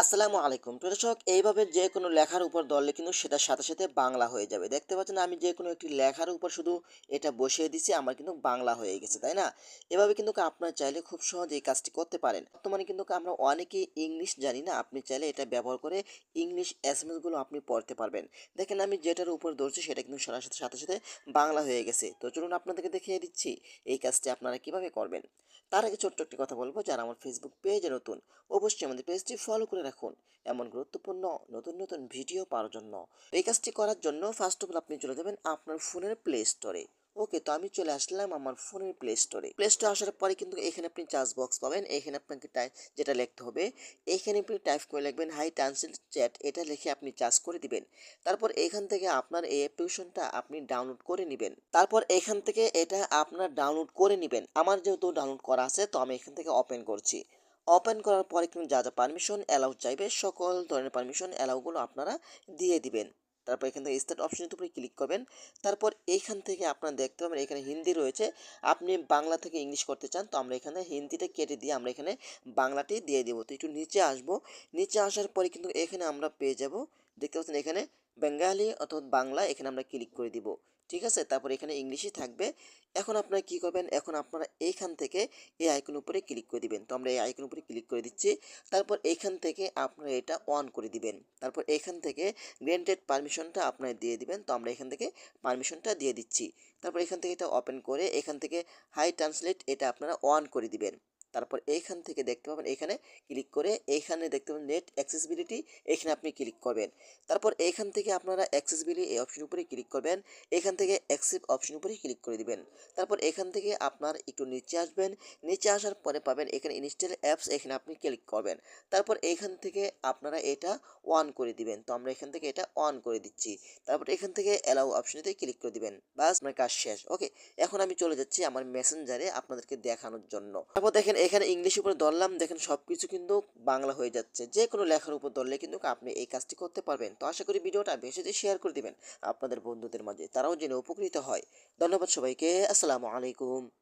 আসসালামু আলাইকুম। দর্শক এইভাবে যে কোনো লেখার উপর ধরলে কিন্তু সেটার সাথে সাথে বাংলা হয়ে যাবে। দেখতে পাচ্ছেন, আমি যে কোনো একটি লেখার উপর শুধু এটা বসিয়ে দিছি আমার কিন্তু বাংলা হয়ে গেছে, তাই না? এভাবে কিন্তু আপনার চাইলে খুব সহজে এই কাজটি করতে পারেন। বর্তমানে কিন্তু আমরা অনেকেই ইংলিশ জানি না, আপনি চাইলে এটা ব্যবহার করে ইংলিশ এস এম এসগুলো আপনি পড়তে পারবেন। দেখেন, আমি যেটার উপর ধরছি, সেটা কিন্তু সাথে সাথে সাথে বাংলা হয়ে গেছে। তো চলুন আপনাদেরকে দেখিয়ে দিচ্ছি, এই কাজটি আপনারা কীভাবে করবেন। তার আগে ছোট্ট একটি কথা বলব, যারা আমার ফেসবুক পেজে নতুন, অবশ্যই আমাদের পেজটি ফলো করে রাখুন। এমন গুরুত্বপূর্ণ নতুন নতুন ভিডিও পাওয়ার জন্য। এই কাজটি করার জন্য ফার্স্ট অফ অল আপনি চলে যাবেন আপনার ফোনের প্লে স্টোরে ওকে তো আমি চলে আসলাম আমার ফোনের প্লে স্টোরে প্লে স্টোরে আসার পরে কিন্তু এখানে আপনি চার্জ বক্স পাবেন। এখানে আপনাকে টাইপ যেটা লিখতে হবে, এখানে আপনি টাইপ করে লিখবেন হাই ট্রান্সলেট চ্যাট এটা লিখে আপনি চার্জ করে দিবেন। তারপর এখান থেকে আপনার এই অ্যাপ্লিকেশনটা আপনি ডাউনলোড করে নেবেন। তারপর এখান থেকে এটা আপনার ডাউনলোড করে নেবেন। আমার যেহেতু ডাউনলোড করা আছে, তো আমি এখান থেকে ওপেন করছি। ওপেন করার পরে কিন্তু যা যা পারমিশন অ্যালাউ চাইবে, সকল ধরনের পারমিশন অ্যালাউগুলো আপনারা দিয়ে দিবেন। তারপর এখান থেকে স্টার্ট অপশনের উপরে ক্লিক করবেন। তারপর এইখান থেকে আপনারা দেখতে পাবেন এখানে হিন্দি রয়েছে। আপনি বাংলা থেকে ইংলিশ করতে চান, তো আমরা এখানে হিন্দিটা কেটে দিয়ে আমরা এখানে বাংলাটি দিয়ে দেবো। তো একটু নিচে আসব। নিচে আসার পরে কিন্তু এখানে আমরা পেয়ে যাব। দেখতে পাচ্ছেন এখানে বেঙ্গালি অথবা বাংলা এখানে আমরা ক্লিক করে দিব। ঠিক আছে? তারপর এখানে ইংলিশই থাকবে। এখন আপনারা কি করবেন? এখন আপনারা এইখান থেকে এই আইকন উপরে ক্লিক করে দিবেন। তো আমরা এই আইকন উপরে ক্লিক করে দিচ্ছি। তারপর এইখান থেকে আপনারা এটা অন করে দিবেন। তারপর এখান থেকে গ্রেন্টেড পারমিশনটা আপনারা দিয়ে দিবেন। তো আমরা এখান থেকে পারমিশনটা দিয়ে দিচ্ছি। তারপর এখান থেকে এটা ওপেন করে এখান থেকে হাই ট্রান্সলেট এটা আপনারা অন করে দিবেন। তারপর এইখান থেকে দেখতে পাবেন এখানে ক্লিক করে এইখানে দেখতে পাবেন নেট অ্যাক্সেসিবিলিটি এখানে আপনি ক্লিক করবেন। তারপর এইখান থেকে আপনারা অ্যাক্সেসিবিলিটি এই অপশন উপরে ক্লিক করবেন এখান থেকে অ্যাক্সেপ অপশন উপরে ক্লিক করে দিবেন। তারপর এখান থেকে আপনার একটু নিচে আসবেন, নিচে আসার পরে পাবেন এখানে ইনস্টল অ্যাপস, এখানে আপনি ক্লিক করবেন। তারপর এখান থেকে আপনারা এটা অন করে দিবেন, তো আমরা এখান থেকে এটা অন করে দিচ্ছি। তারপর এখান থেকে অ্যালাউ অপশনেতে ক্লিক করে দিবেন বাস আপনার কাজ শেষ। ওকে, এখন আমি চলে যাচ্ছি আমার মেসেঞ্জারে আপনাদেরকে দেখানোর জন্য। তারপর দেখেন এখানে ইংলিশ উপরে ধরলাম দেখেন সব কিছু কিন্তু বাংলা হয়ে যাচ্ছে। যে কোনো লেখার উপর ধরলে কিন্তু আপনি এই কাজটি করতে পারবেন। তো আশা করি ভিডিওটা বেশি শেয়ার করে দেবেন আপনাদের বন্ধুদের মাঝে, তারাও যেন উপকৃত হয়। ধন্যবাদ সবাইকে, আসসালামু আলাইকুম।